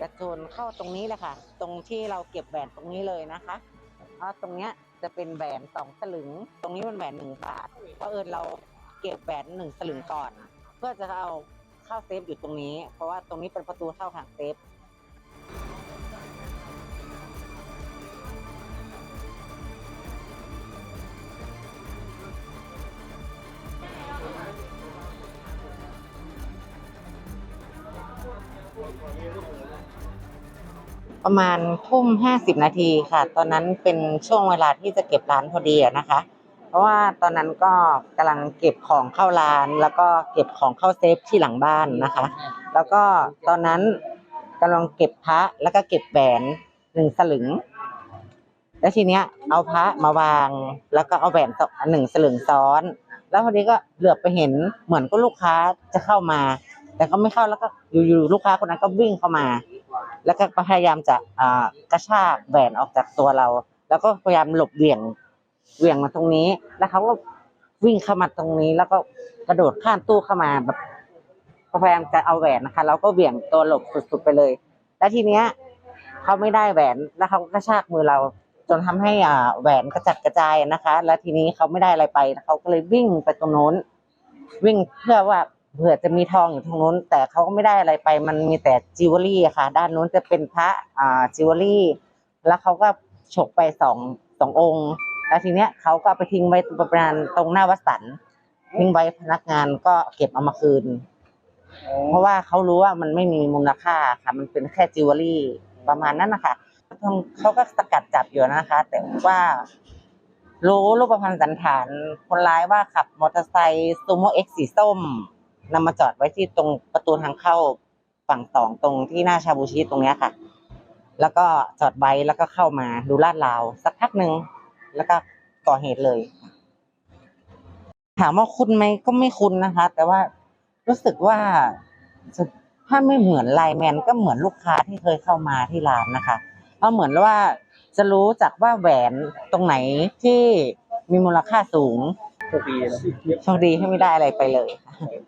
จะโจรเข้าตรงนี้แหละค่ะ ตรงที่เราเก็บแหวนตรงนี้เลยนะคะเพราะตรงเนี้ยจะเป็นแหวนสองสลึง ตรงนี้เป็นแหวนหนึ่งบาท เพราะเอิญเราเก็บแหวนหนึ่งสลึงก่อน เพื่อจะเอาเข้าเซฟอยู่ตรงนี้ เพราะว่าตรงนี้เป็นประตูเข้าทางเซฟ ประมาณทุ่มห้าสิบนาทีค่ะ ตอนนั้นเป็นช่วงเวลาที่จะเก็บร้านพอดีนะคะ เพราะว่าตอนนั้นก็กำลังเก็บของเข้าร้าน แล้วก็เก็บของเข้าเซฟที่หลังบ้านนะคะ แล้วก็ตอนนั้นกำลังเก็บพระแล้วก็เก็บแหวนหนึ่งสลึง แล้วทีเนี้ย เอาพระมาวาง แล้วก็เอาแหวนหนึ่งสลึงซ้อน แล้วพอดีก็เหลือบไปเห็นเหมือนก็ลูกค้าจะเข้ามา แต่ก็ไม่เข้าแล้วก็อยู่ๆลูกค้าคนนั้นก็วิ่งเข้ามา แล้วก็พยายามจะอ่ากระชากแหวนออกจากตัวเรา แล้วก็พยายามหลบเหวี่ยงเหวี่ยงมาตรงนี้ แล้วเขาก็วิ่งเข้ามาตรงนี้ แล้วก็กระโดดข้ามตู้เข้ามาแบบพยายามจะเอาแหวนนะคะ เราก็เหวี่ยงตัวหลบสุดๆไปเลย แล้วทีเนี้ยเขาไม่ได้แหวนแล้วเขาก็กระชากมือเรา จนทำให้อ่าแหวนกระจัดกระจายนะคะ แล้วทีนี้เขาไม่ได้อะไรไปเขาก็เลยวิ่งไปตรงโน้น วิ่งเพื่อว่า เผื่อจะมีทองอยู่ตรงนู้น แต่เขาก็ไม่ได้อะไรไปมันมีแต่จิวเวลรี่ค่ะ ด้านนู้นจะเป็นพระอ่าจิวเวลรี่ แล้วเขาก็ฉกไปสองสององค์ แล้วทีเนี้ยเขาก็เอาไปทิ้งไว้ประมาณตรงหน้าวัดสันทิ้งไว้พนักงานก็เก็บเอามาคืน เพราะว่าเขารู้ว่ามันไม่มีมูลค่าค่ะ มันเป็นแค่จิวเวลรี่ประมาณนั้นนะคะเขาก็สกัดจับอยู่นะคะ แต่ว่ารู้รูปพรรณสันฐานคนร้ายว่าขับมอเตอร์ไซค์ซูโม่เอ็กสีส้ม นำมาจอดไว้ที่ตรงประตูทางเข้าฝั่งสองตรงที่หน้าชาบูชิตรงเนี้ยค่ะ แล้วก็จอดไว้แล้วก็เข้ามาดูลาดราวสักพักหนึ่งแล้วก็ก่อเหตุเลย ถามว่าคุ้นไหมก็ไม่คุ้นนะคะ แต่ว่ารู้สึกว่าจะถ้าไม่เหมือนไลน์แมนก็เหมือนลูกค้าที่เคยเข้ามาที่ร้านนะคะเพราะเหมือนว่าจะรู้จักว่าแหวนตรงไหนที่มีมูลค่าสูงโชคดีนะโชคดีที่ไม่ได้อะไรไปเลยโอ้